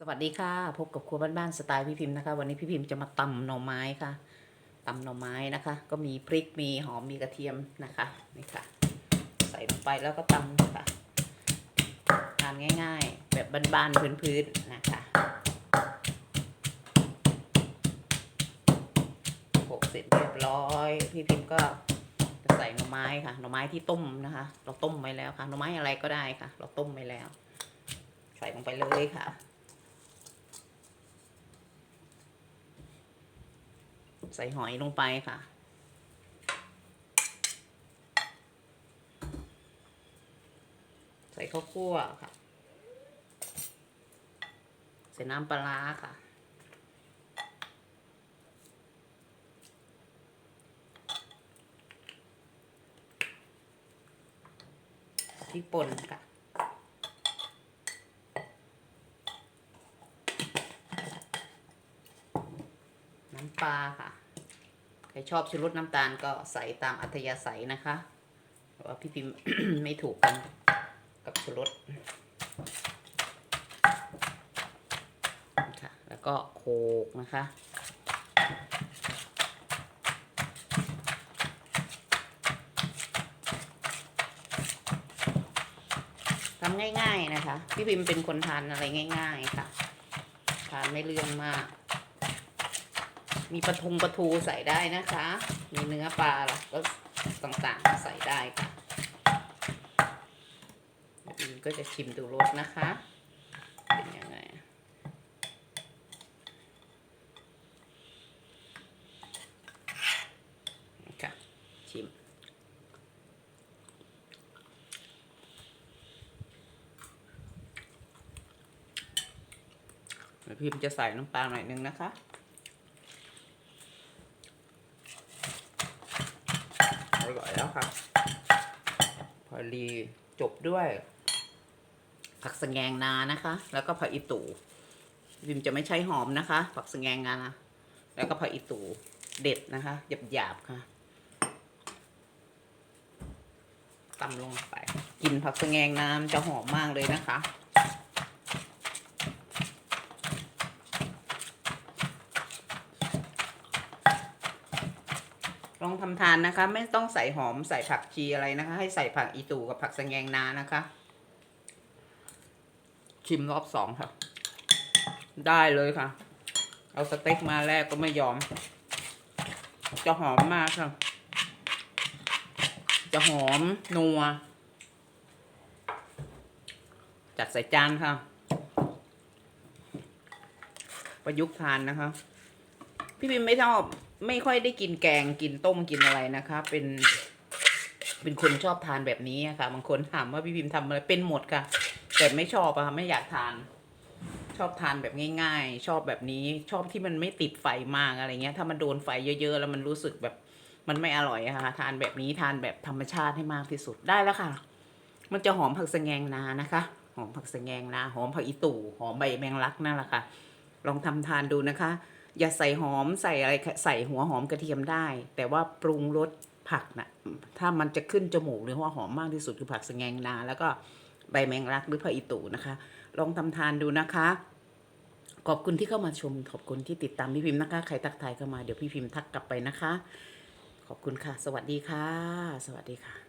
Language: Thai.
สวัสดีค่ะ พบกับครัวบ้านๆสไตล์พี่พิมพ์นะคะ วันนี้พี่พิมพ์จะมาตำหน่อไม้ค่ะตำหน่อไม้นะคะ ก็มีพริกมีหอมมีกระเทียมนะคะนี่ค่ะ ใส่ลงไปแล้วก็ตำค่ะทานง่าย ๆ แบบบ้านๆพื้นๆนะคะโขกเสร็จเรียบร้อย พี่พิมพ์ก็จะใส่หน่อไม้ค่ะหน่อไม้ที่ต้มนะคะ เราต้มไว้แล้วค่ะหน่อไม้อะไรก็ได้ค่ะ เราต้มไว้แล้ว ใส่ลงไปเลยค่ะ ใส่หอยลงไปค่ะ ใส่ข้าวคั่วค่ะ ใส่น้ำปลาค่ะ พริกป่นค่ะน้ำปลาค่ะ ครชอบชูรสน้ำตาลก็ใส่ตามอัธยาศัยนะคะแต่ว่าพี่พิมพ์ไม่ถูกกันกับชูรสค่ะแล้วก็โขกนะคะทำง่าย ๆนะคะ พี่พิมพ์เป็นคนทานอะไรง่าย ๆ ค่ะ ทานไม่เรื่องมาก มีปลาทงปลาทูใส่ได้นะคะ มีเนื้อปลาล่ะก็ต่างๆใส่ได้ค่ะอินก็จะชิมดูรสนะคะ เป็นยังไง ค่ะ ชิมเดี๋ยวพิมพ์จะใส่น้ำปลาหน่อยนึงนะคะ อร่อยแล้วค่ะ พอดีจบด้วย ผักสะแงงนานะคะ แล้วก็ผักอีตู่วิมจะไม่ใช้หอมนะคะ ผักสะแงงนานะแล้วก็ผักอีตู่เด็ดนะคะหยาบๆค่ะตำลงไป กินผักสะแงงน้ำจะหอมมากเลยนะคะ ลองทำทานนะคะ ไม่ต้องใส่หอมใส่ผักชีอะไรนะคะ ให้ใส่ผักอีตูกับผักสะแงงนานะคะ ชิมรอบสองค่ะ ได้เลยค่ะ เอาสเต็กมาแรกก็ไม่ยอม จะหอมมากค่ะ จะหอมนัว จัดใส่จานค่ะ ประยุกต์ทานนะคะ พี่พิมไม่ชอบ ไม่ค่อยได้กินแกงกินต้มกินอะไรนะคะ เป็น เป็นคนชอบทานแบบนี้ค่ะ บางคนถามว่าพี่พิมทำอะไรเป็นหมดค่ะ แต่ไม่ชอบอะค่ะไม่อยากทาน ชอบทานแบบง่าย ๆ ชอบแบบนี้ชอบที่มันไม่ติดไฟมากอะไรเงี้ย ถ้ามันโดนไฟเยอะ ๆ แล้วมันรู้สึกแบบมันไม่อร่อยอะค่ะ ทานแบบนี้ทานแบบธรรมชาติให้มากที่สุดได้แล้วค่ะ มันจะหอมผักสะแงงนานะคะ หอมผักสะแงงนาหอมผักอีตู่หอมใบแมงลักนั่นแหละค่ะ ลองทำทานดูนะคะ อย่าใส่หอมใส่อะไรใส่หัวหอมกระเทียมได้ แต่ว่าปรุงรสผักนะ่ะถ้ามันจะขึ้นจมูกหรือว่าหอมมากที่สุดคือผักสแงงนา แล้วก็ใบแมงลักหรือผักอีตูนะคะ ลองทำทานดูนะคะ ขอบคุณที่เข้ามาชม ขอบคุณที่ติดตามพี่พิมพ์นะคะใครทักทายเข้ามาเดี๋ยวพี่พิมพ์ทักกลับไปนะคะ ขอบคุณค่ะ สวัสดีค่ะ สวัสดีค่ะ